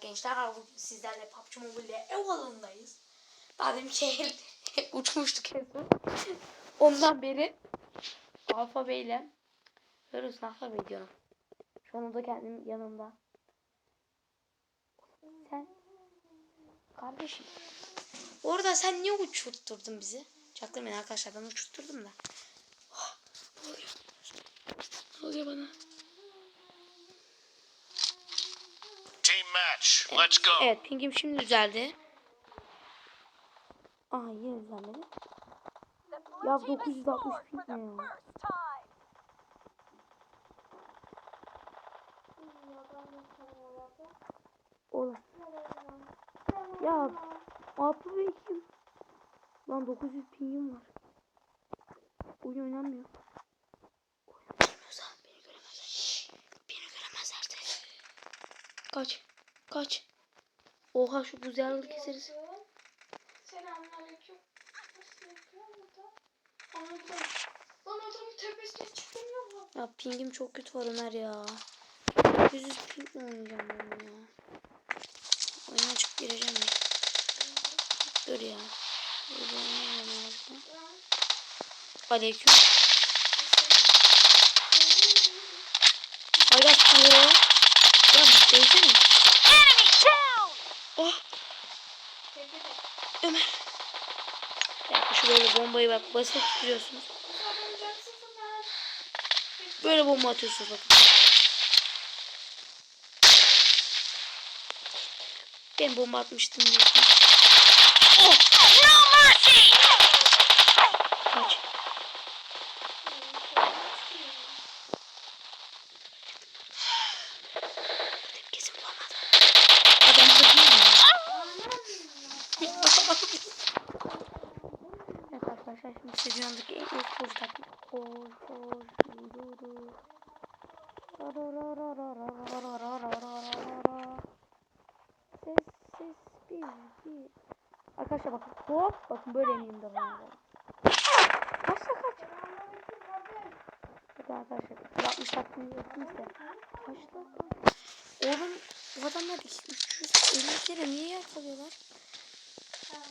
gençler. Bugün sizlerle PUBG Mobile'de ev alanındayız. Daha demin şey uçmuştuk son. Ondan beri alfabeyle Görüyorsun alfabe diyorum. Şu anda da kendim yanımda. Sen kardeşim. Orada sen niye uçurtturdun bizi? Çaktırmayın arkadaşlar ben uçurtturdum da. Oh, ne oluyor? Ne oluyor bana? Match. Let's go. Evet pingim şimdi düzeldi. Aa yine düzelmedi. Ya 960 ping ne ya? Oğlum. Ya Apu Bey kim? Lan 900 pingim var. Oyun oynanmıyor. Oynamıyorsa beni göremezler. Şşş, Beni göremezler de. Kaç. Kaç. Oha şu buzyağı keseriz. Selamünaleyküm. Lan adamın tepesine çıkamıyor mu? Ya pingim çok kötü var Ömer ya. 900 ping mi oynayacağım ben ya? Oyuna açıp gireceğim ya. Dur ya. Burada oynayamam lazım. Aleyküm. Hayır ya. Ya değsene. Oh Tepede. Ömer. Ya şu böyle bombayı bak basıp tutuyorsunuz. Böyle bomba atıyorsunuz bakın. Ben bomba atmıştım diyorsun. Oh! Kaç. Kesin bulamadım. Adam da değil mi? Evet size dünyadaki en iyi futbolcu taktik. Koş koş yürü. Ses ses bir bir. Arkadaşlar bakın hop bakın böyle emeyim de bana. Kaç da kaç. Bakın arkadaşlar 60 taktiğini yaptınız da. Kaç dakika? Oğlum bu adamlar 350 kere niye yakalıyorlar?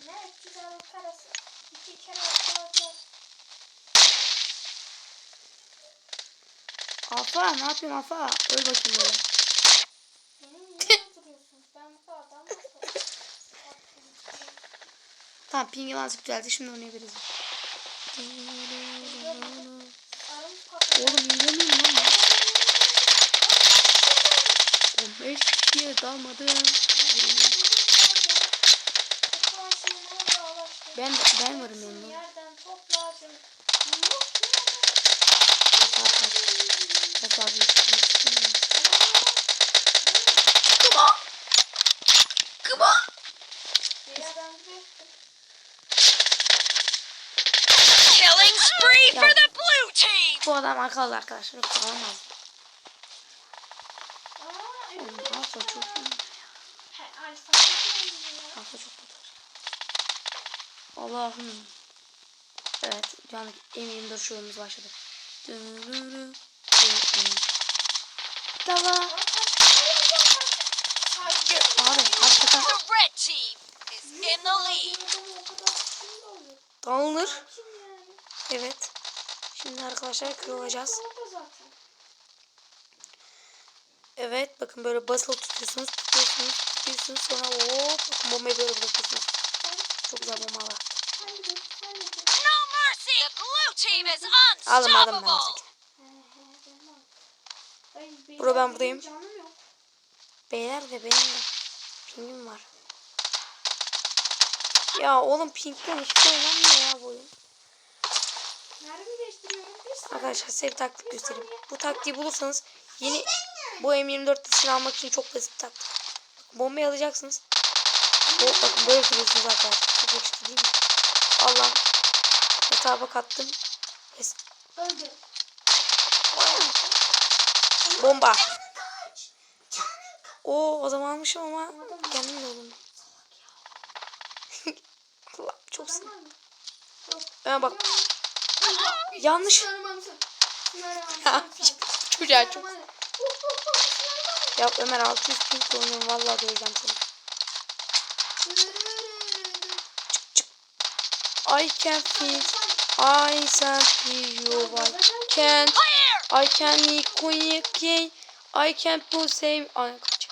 Ne? Güzel karası. İki kere atladılar. Afa ne yapıyorsun Afa? Öl bakayım böyle. Tamam pingim azıcık düzeldi şimdi oynayabiliriz. Oğlum miyim lan ben? 15 kişiye dalmadım. Ben ben varım yanında. Yerden yok. Kıba. Kıba. Killing spree for the blue team! Bu adam akıllı arkadaşlar. Yoksa alamaz. Aa, Oğlum Alfa çok iyi. Alfa çok kötü. Allah'ım. Evet. Şu an M24 şovumuz başladı. Dürürü. Dava. Abi hakikaten dağılır. Evet. Şimdi arkadaşlar kırılacağız. Evet bakın böyle basılı tutuyorsunuz, tutuyorsunuz, tutuyorsunuz sonra hop bakın bombayı böyle bırakıyorsunuz. Çok güzel bomba var. No mercy! The blue team is Aldım aldım ben. Bro, ben buradayım. Beyler de benim de pingim var. Ya oğlum pingden şey oynanmıyor ya bu oyun. Arkadaşlar size bir taktik göstereyim. Bu taktiği bulursanız yeni bu M24'te silah almak için çok basit bir taktik. Bombayı alacaksınız. Bu, bakın böyle duruyorsunuz arkadaşlar. Çok yakıştı değil mi? Allah. Hesaba kattım. Hes Öldü. Bomba. O zaman almışım ama kendim de oldum. Allah çok sinir. Ben bak yanlış. Çocuğa çok. Ya Ömer 600 ping oynuyorum vallahi döveceğim seni. I can feel I can feel you I can! I can communicate I can put save Ay kaç.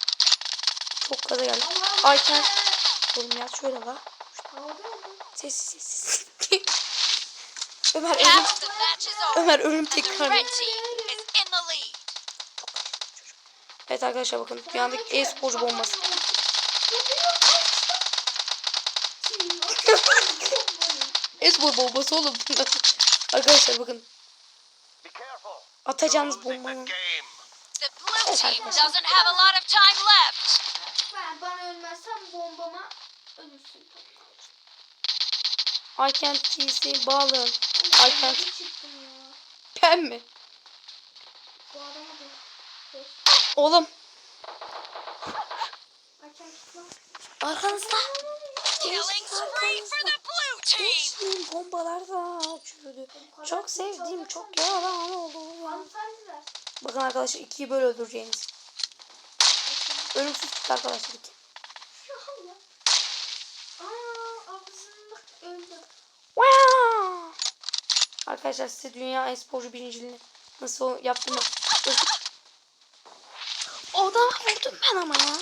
Çok gaza geldi. I can Oğlum ya şöyle la. Sessiz sessiz. Ömer ölüm. Ömer ölüm tekrar. Evet arkadaşlar bakın bir anda e-sporcu bombası. E-spor bombası oğlum. Arkadaşlar bakın atacağınız Losing the bombanın. game. The blue team doesn't have a lot of time left. Ben, ben ölmezsem bombama ölürsün. I can TC bağlı. I can Bir çıktım ya. pen mi? Oğlum arkanızda. Killing spree for the. Geçtiğim bombalar da açıyordu. Çok sevdiğim çok yalan oldu. Bakın arkadaşlar ikiyi böyle öldüreceğiniz. Ölümsüz tut arkadaşlar iki. Arkadaşlar size dünya e-sporcu birinciliğini nasıl yaptım O da vurdum ben ama ya.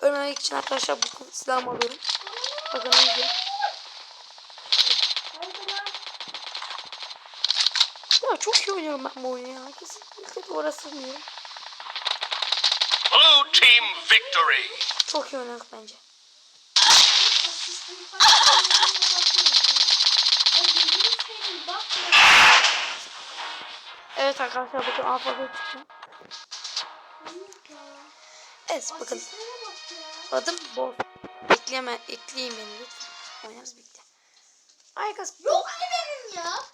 Ölmemek için arkadaşlar bu silahımı alıyorum. Bakın. Haydi lan. Ya çok iyi oynuyorum ben bu oyunu ya. Kesinlikle duvara sığmıyorum. Blue team victory. Çok iyi oynadık bence. Evet arkadaşlar bakın alfabet çıktı. Evet bakın adım Boz. Ekleme, ekleyin beni lütfen. Oynarız birlikte. Ay kız. Yok hani benim ya.